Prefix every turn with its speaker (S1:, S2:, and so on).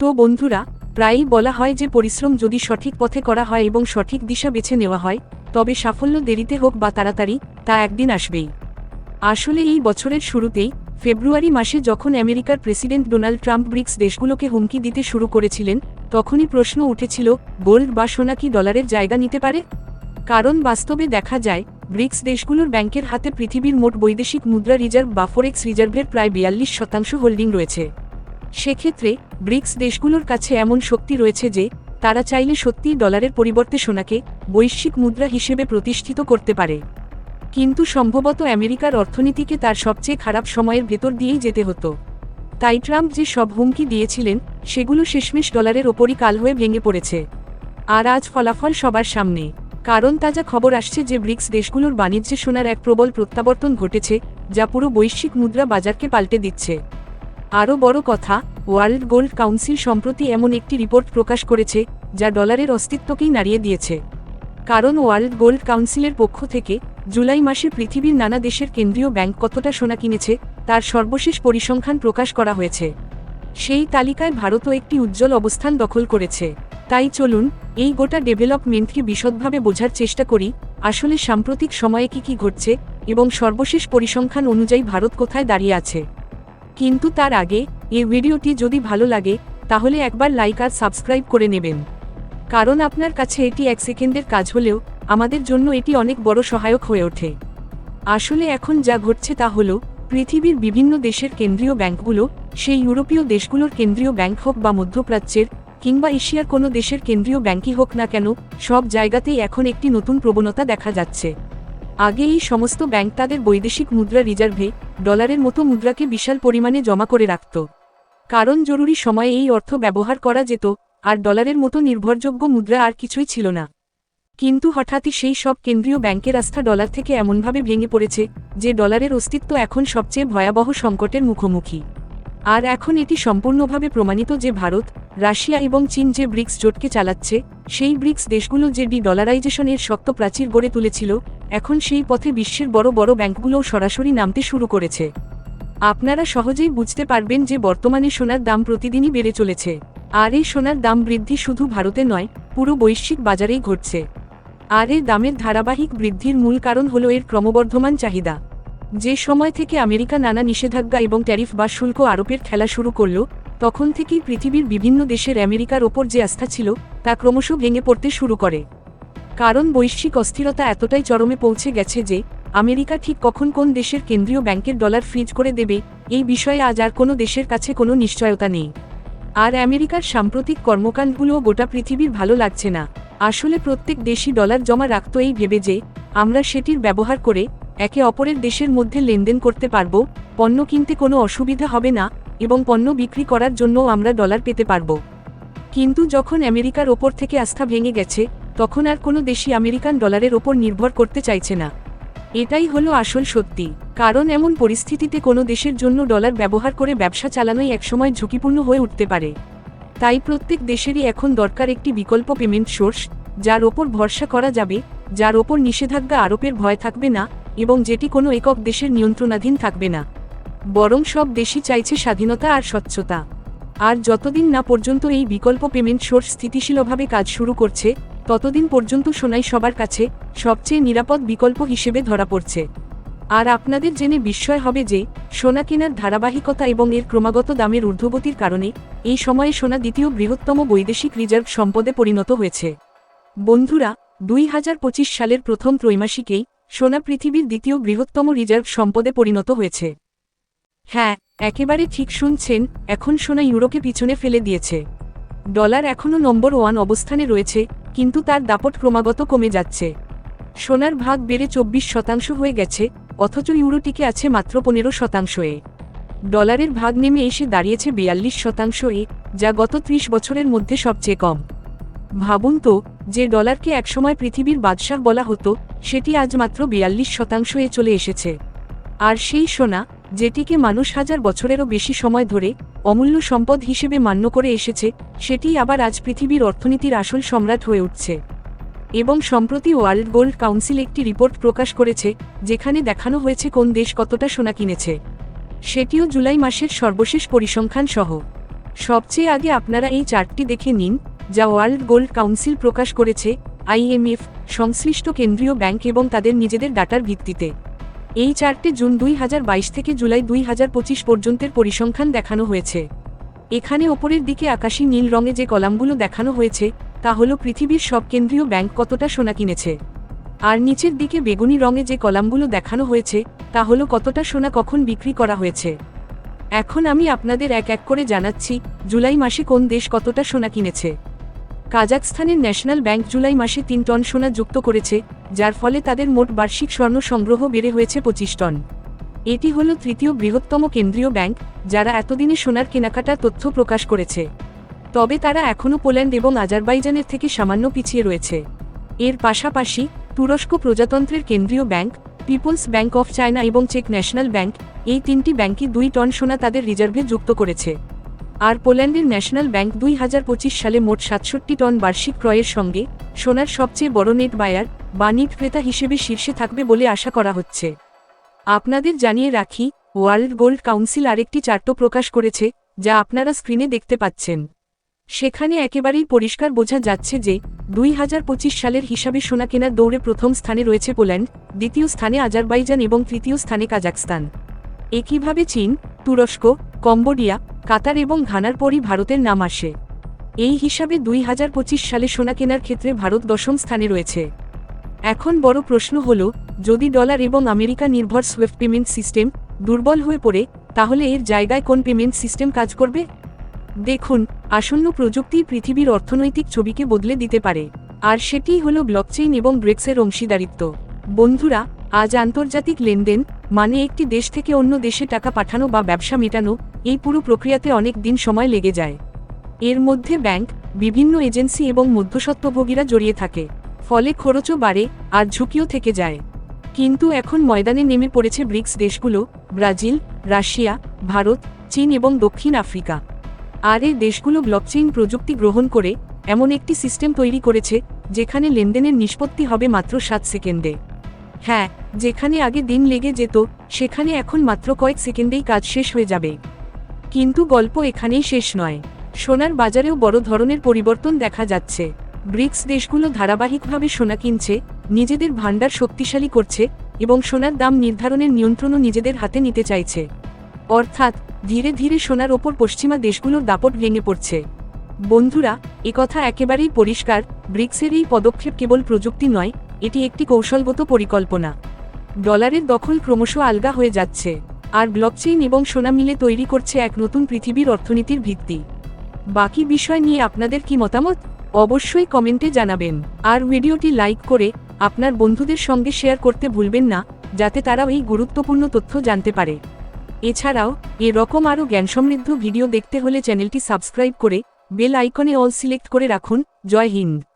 S1: তো বন্ধুরা, প্রায়ই বলা হয় যে পরিশ্রম যদি সঠিক পথে করা হয় এবং সঠিক দিশা বেছে নেওয়া হয়, তবে সাফল্য দেরিতে হোক বা তাড়াতাড়ি, তা একদিন আসবেই। আসলে এই বছরের শুরুতেই, ফেব্রুয়ারি মাসে যখন আমেরিকার প্রেসিডেন্ট ডোনাল্ড ট্রাম্প ব্রিক্স দেশগুলোকে হুমকি দিতে শুরু করেছিলেন, তখনই প্রশ্ন উঠেছিল, গোল্ড বা সোনা কি ডলারের জায়গা নিতে পারে? কারণ বাস্তবে দেখা যায়, ব্রিক্স দেশগুলোর ব্যাংকের হাতে পৃথিবীর মোট বৈদেশিক মুদ্রা রিজার্ভ বা ফরেক্স রিজার্ভের প্রায় বিয়াল্লিশ শতাংশ হোল্ডিং রয়েছে। সেক্ষেত্রে ব্রিক্স দেশগুলোর কাছে এমন শক্তি রয়েছে যে, তারা চাইলে সত্যিই ডলারের পরিবর্তে সোনাকে বৈশ্বিক মুদ্রা হিসেবে প্রতিষ্ঠিত করতে পারে। কিন্তু সম্ভবত আমেরিকার অর্থনীতিকে তার সবচেয়ে খারাপ সময়ের ভেতর দিয়েই যেতে হতো। তাই ট্রাম্প যে সব হুমকি দিয়েছিলেন, সেগুলো শেষমেশ ডলারের ওপরই কাল হয়ে ভেঙে পড়েছে। আর আজ ফলাফল সবার সামনে। কারণ তাজা খবর আসছে যে ব্রিক্স দেশগুলোর বাণিজ্যে সোনার এক প্রবল প্রত্যাবর্তন ঘটেছে, যা পুরো বৈশ্বিক মুদ্রা বাজারকে পাল্টে দিচ্ছে। আরও বড় কথা, ওয়ার্ল্ড গোল্ড কাউন্সিল সম্প্রতি এমন একটি রিপোর্ট প্রকাশ করেছে, যা ডলারের অস্তিত্বকেই নাড়িয়ে দিয়েছে। কারণ ওয়ার্ল্ড গোল্ড কাউন্সিলের পক্ষ থেকে, জুলাই মাসে পৃথিবীর নানা দেশের কেন্দ্রীয় ব্যাংক কতটা সোনা কিনেছে, তার সর্বশেষ পরিসংখ্যান প্রকাশ করা হয়েছে। সেই তালিকায় ভারতও একটি উজ্জ্বল অবস্থান দখল করেছে। তাই চলুন, এই গোটা ডেভেলপমেন্টকে বিশদভাবে বোঝার চেষ্টা করি, আসলে সাম্প্রতিক সময়ে কি কি ঘটছে, এবং সর্বশেষ পরিসংখ্যান অনুযায়ী ভারত কোথায় দাঁড়িয়ে আছে। কিন্তু তার আগে, এই ভিডিওটি যদি ভালো লাগে, তাহলে একবার লাইক আর সাবস্ক্রাইব করে নেবেন। কারণ আপনার কাছে এটি এক সেকেন্ডের কাজ হলেও, আমাদের জন্য এটি অনেক বড় সহায়ক হয়ে ওঠে। আসলে এখন যা ঘটছে তা হল, পৃথিবীর বিভিন্ন দেশের কেন্দ্রীয় ব্যাংকগুলো, সেই ইউরোপীয় দেশগুলোর কেন্দ্রীয় ব্যাংক হোক বা মধ্যপ্রাচ্যের, কিংবা এশিয়ার কোনো দেশের কেন্দ্রীয় ব্যাংকই হোক না কেন, সব জায়গাতেই এখন একটি নতুন প্রবণতা দেখা যাচ্ছে। আগে এই সমস্ত ব্যাংক তাদের বৈদেশিক মুদ্রা রিজার্ভে, ডলারের মতো মুদ্রাকে বিশাল পরিমাণে জমা করে রাখত। কারণ জরুরি সময়ে এই অর্থ ব্যবহার করা যেত, আর ডলারের মতো নির্ভরযোগ্য মুদ্রা আর কিছুই ছিল না। কিন্তু হঠাৎই সেই সব কেন্দ্রীয় ব্যাংকের আস্থা ডলার থেকে এমনভাবে ভেঙে পড়েছে, যে ডলারের অস্তিত্ব এখন সবচেয়ে ভয়াবহ সংকটের মুখোমুখি। আর এখন এটি সম্পূর্ণভাবে প্রমাণিত যে ভারত, রাশিয়া এবং চীন যে ব্রিক্স জোটকে চালাচ্ছে, সেই ব্রিক্স দেশগুলো যে ডি ডলারাইজেশনের শক্ত প্রাচীর গড়ে তুলেছিল, এখন সেই পথে বিশ্বের বড় বড় ব্যাংকগুলোও সরাসরি নামতে শুরু করেছে। আপনারা সহজেই বুঝতে পারবেন যে বর্তমানে সোনার দাম প্রতিদিনই বেড়ে চলেছে। আর এই সোনার দাম বৃদ্ধি শুধু ভারতে নয়, পুরো বৈশ্বিক বাজারেই ঘটছে। আর এই দামের ধারাবাহিক বৃদ্ধির মূল কারণ হল এর ক্রমবর্ধমান চাহিদা। যে সময় থেকে আমেরিকা নানা নিষেধাজ্ঞা এবং ট্যারিফ বা শুল্ক আরোপের খেলা শুরু করল, তখন থেকেই পৃথিবীর বিভিন্ন দেশের আমেরিকার ওপর যে আস্থা ছিল, তা ক্রমশ ভেঙে পড়তে শুরু করে। কারণ বৈশ্বিক অস্থিরতা এতটাই চরমে পৌঁছে গেছে যে, আমেরিকা ঠিক কখন কোন দেশের কেন্দ্রীয় ব্যাংকের ডলার ফ্রিজ করে দেবে, এই বিষয়ে আজ আর কোনো দেশের কাছে কোনো নিশ্চয়তা নেই। আর আমেরিকার সাম্প্রতিক কর্মকাণ্ডগুলোও গোটা পৃথিবীর ভালো লাগছে না। আসলে প্রত্যেক দেশই ডলার জমা রাখত এই ভেবে যে, আমরা সেটির ব্যবহার করে একে অপরের দেশের মধ্যে লেনদেন করতে পারব, পণ্য কিনতে কোনো অসুবিধা হবে না, এবং পণ্য বিক্রি করার জন্যও আমরা ডলার পেতে পারব। কিন্তু যখন আমেরিকার ওপর থেকে আস্থা ভেঙে গেছে, তখন আর কোনো দেশই আমেরিকান ডলারের ওপর নির্ভর করতে চাইছে না। এটাই হলো আসল সত্যি। কারণ এমন পরিস্থিতিতে কোনো দেশের জন্য ডলার ব্যবহার করে ব্যবসা চালানোই একসময় ঝুঁকিপূর্ণ হয়ে উঠতে পারে। তাই প্রত্যেক দেশেরই এখন দরকার একটি বিকল্প পেমেন্ট সোর্স, যার ওপর ভরসা করা যাবে, যার ওপর নিষেধাজ্ঞা আরোপের ভয় থাকবে না এবং যেটি কোনো একক দেশের নিয়ন্ত্রণাধীন থাকবে না। বরং সব দেশই চাইছে স্বাধীনতা আর স্বচ্ছতা। আর যতদিন না পর্যন্ত এই বিকল্প পেমেন্ট সোর্স স্থিতিশীলভাবে কাজ শুরু করছে, ততদিন পর্যন্ত সোনাই সবার কাছে সবচেয়ে নিরাপদ বিকল্প হিসেবে ধরা পড়ছে। আর আপনাদের জেনে বিস্ময় হবে যে, সোনা কেনার ধারাবাহিকতা এবং এর ক্রমাগত দামের ঊর্ধ্বগতির কারণে এই সময়ে সোনা দ্বিতীয় বৃহত্তম বৈদেশিক রিজার্ভ সম্পদে পরিণত হয়েছে। বন্ধুরা, দুই হাজার পঁচিশ সালের প্রথম ত্রৈমাসিকেই সোনা পৃথিবীর দ্বিতীয় বৃহত্তম রিজার্ভ সম্পদে পরিণত হয়েছে। হ্যাঁ একেবারে ঠিক শুনছেন, এখন সোনা ইউরোকে পিছনে ফেলে দিয়েছে। ডলার এখনও নম্বর ওয়ান অবস্থানে রয়েছে, কিন্তু তার দাপট ক্রমাগত কমে যাচ্ছে। সোনার ভাগ বেড়ে চব্বিশ শতাংশ হয়ে গেছে, অথচ ইউরোটিকে আছে মাত্র পনেরো শতাংশে। ডলারের ভাগ নেমে এসে দাঁড়িয়েছে বিয়াল্লিশ শতাংশ এ যা গত ত্রিশ বছরের মধ্যে সবচেয়ে কম। ভাবুন তো যে ডলারকে একসময় পৃথিবীর বাদশাহ বলা হতো, সেটি আজ মাত্র বিয়াল্লিশ শতাংশ এ চলে এসেছে। আর সেই সোনা, যেটিকে মানুষ হাজার বছরেরও বেশি সময় ধরে অমূল্য সম্পদ হিসেবে মান্য করে এসেছে, সেটি আবার আজ পৃথিবীর অর্থনীতির আসল সম্রাট হয়ে উঠছে। এবং সম্প্রতি ওয়ার্ল্ড গোল্ড কাউন্সিল একটি রিপোর্ট প্রকাশ করেছে, যেখানে দেখানো হয়েছে কোন দেশ কতটা সোনা কিনেছে। সেটিও জুলাই মাসের সর্বশেষ পরিসংখ্যান সহ সবচেয়ে আগে আপনারা এই চার্টটি দেখে নিন যা ওয়ার্ল্ড গোল্ড কাউন্সিল প্রকাশ করেছে আইএমএফ সংশ্লিষ্ট কেন্দ্রীয় ব্যাংক এবং তাদের নিজেদের ডাটার ভিত্তিতে। এই চার্টে জুন দুই হাজার বাইশ থেকে জুলাই দুই হাজার পঁচিশ পর্যন্তের পরিসংখ্যান দেখানো হয়েছে। এখানে ওপরের দিকে আকাশী নীল রঙে যে কলামগুলো দেখানো হয়েছে, তা হল পৃথিবীর সব কেন্দ্রীয় ব্যাংক কতটা সোনা কিনেছে। আর নিচের দিকে বেগুনি রঙে যে কলামগুলো দেখানো হয়েছে, তা হল কতটা সোনা কখন বিক্রি করা হয়েছে। এখন আমি আপনাদের এক এক করে জানাচ্ছি, জুলাই মাসে কোন দেশ কতটা সোনা কিনেছে। কাজাকস্তানের ন্যাশনাল ব্যাংক জুলাই মাসে তিন টন সোনা যুক্ত করেছে, যার ফলে তাদের মোট বার্ষিক স্বর্ণ সংগ্রহ বেড়ে হয়েছে পঁচিশ টন। এটি হল তৃতীয় বৃহত্তম কেন্দ্রীয় ব্যাংক, যারা এতদিনে সোনার কেনাকাটার তথ্য প্রকাশ করেছে। তবে তারা এখনও পোল্যান্ড এবং আজারবাইজানের থেকে সামান্য পিছিয়ে রয়েছে। এর পাশাপাশি, তুরস্ক প্রজাতন্ত্রের কেন্দ্রীয় bank, People's bank of China এবং চেক ন্যাশনাল ব্যাংক, এই তিনটি ব্যাংকই দুই টন সোনা তাদের রিজার্ভে যুক্ত করেছে। আর পোল্যান্ডের ন্যাশনাল ব্যাংক দুই হাজার পঁচিশ সালে মোট সাতষট্টি টন বার্ষিক ক্রয়ের সঙ্গে সোনার সবচেয়ে বড় নেট বায়ার বা নিট ক্রেতা হিসেবে শীর্ষে থাকবে বলে আশা করা হচ্ছে। আপনাদের জানিয়ে রাখি, ওয়ার্ল্ড গোল্ড কাউন্সিল আরেকটি চার্ট প্রকাশ করেছে, যা আপনারা স্ক্রিনে দেখতে পাচ্ছেন। সেখানে একেবারেই পরিষ্কার বোঝা যাচ্ছে যে, দুই হাজার পঁচিশ সালের হিসাবে সোনা কেনার দৌড়ে প্রথম স্থানে রয়েছে পোল্যান্ড, দ্বিতীয় স্থানে আজারবাইজান এবং তৃতীয় স্থানে কাজাকস্তান একইভাবে চীন, তুরস্ক কম্বোডিয়া, কাতার এবং ঘানার পরই ভারতের নাম আসে। এই হিসাবে দুই হাজার পঁচিশ সালে সোনা কেনার ক্ষেত্রে ভারত দশম স্থানে রয়েছে। এখন বড় প্রশ্ন হল, যদি ডলার এবং আমেরিকা নির্ভর সুইফট পেমেন্ট সিস্টেম দুর্বল হয়ে পড়ে, তাহলে এর জায়গায় কোন পেমেন্ট সিস্টেম কাজ করবে? দেখুন, আসন্ন প্রযুক্তি পৃথিবীর অর্থনৈতিক ছবিকে বদলে দিতে পারে। আর সেটিই হল ব্লকচেইন এবং ব্রেক্সের অংশীদারিত্ব। বন্ধুরা, আজ আন্তর্জাতিক লেনদেন মানে একটি দেশ থেকে অন্য দেশে টাকা পাঠানো বা ব্যবসা মেটানো এই পুরো প্রক্রিয়াতে অনেক দিন সময় লেগে যায়। এর মধ্যে ব্যাংক, বিভিন্ন এজেন্সি এবং মধ্যস্বত্বভোগীরা জড়িয়ে থাকে, ফলে খরচও বাড়ে আর ঝুঁকিও থেকে যায়। কিন্তু এখন ময়দানে নেমে পড়েছে ব্রিক্স দেশগুলো, ব্রাজিল, রাশিয়া, ভারত, চীন এবং দক্ষিণ আফ্রিকা। আর এই দেশগুলো ব্লকচেইন প্রযুক্তি গ্রহণ করে এমন একটি সিস্টেম তৈরি করেছে, যেখানে লেনদেনের নিষ্পত্তি হবে মাত্র সাত সেকেন্ডে। হ্যাঁ যেখানে আগে দিন লেগে যেত, সেখানে এখন মাত্র কয়েক সেকেন্ডেই কাজ শেষ হয়ে যাবে। কিন্তু গল্প এখানেই শেষ নয়। সোনার বাজারেও বড় ধরনের পরিবর্তন দেখা যাচ্ছে। ব্রিক্স দেশগুলো ধারাবাহিকভাবে সোনা কিনছে, নিজেদের ভাণ্ডার শক্তিশালী করছে এবং সোনার দাম নির্ধারণের নিয়ন্ত্রণও নিজেদের হাতে নিতে চাইছে। অর্থাৎ, ধীরে ধীরে সোনার ওপর পশ্চিমা দেশগুলোর দাপট ভেঙে পড়ছে। বন্ধুরা একথা একেবারেই পরিষ্কার ব্রিক্সের এই পদক্ষেপ কেবল প্রযুক্তি নয়, এটি একটি কৌশলগত পরিকল্পনা। ডলারের দখল ক্রমশ আলগা হয়ে যাচ্ছে। আর ব্লকচেইন এবং সোনা মিলে তৈরি করছে এক নতুন পৃথিবীর অর্থনীতির ভিত্তি। বাকি বিষয় নিয়ে আপনাদের কি মতামত? অবশ্যই কমেন্টে জানাবেন। আর ভিডিওটি লাইক করে আপনার বন্ধুদের সঙ্গে শেয়ার করতে ভুলবেন না, যাতে তারাও এই গুরুত্বপূর্ণ তথ্য জানতে পারে। এছাড়াও এরকম আরও জ্ঞানসমৃদ্ধ ভিডিও দেখতে হলে চ্যানেলটি সাবস্ক্রাইব করে বেল আইকনে অল সিলেক্ট করে রাখুন। জয় হিন্দ।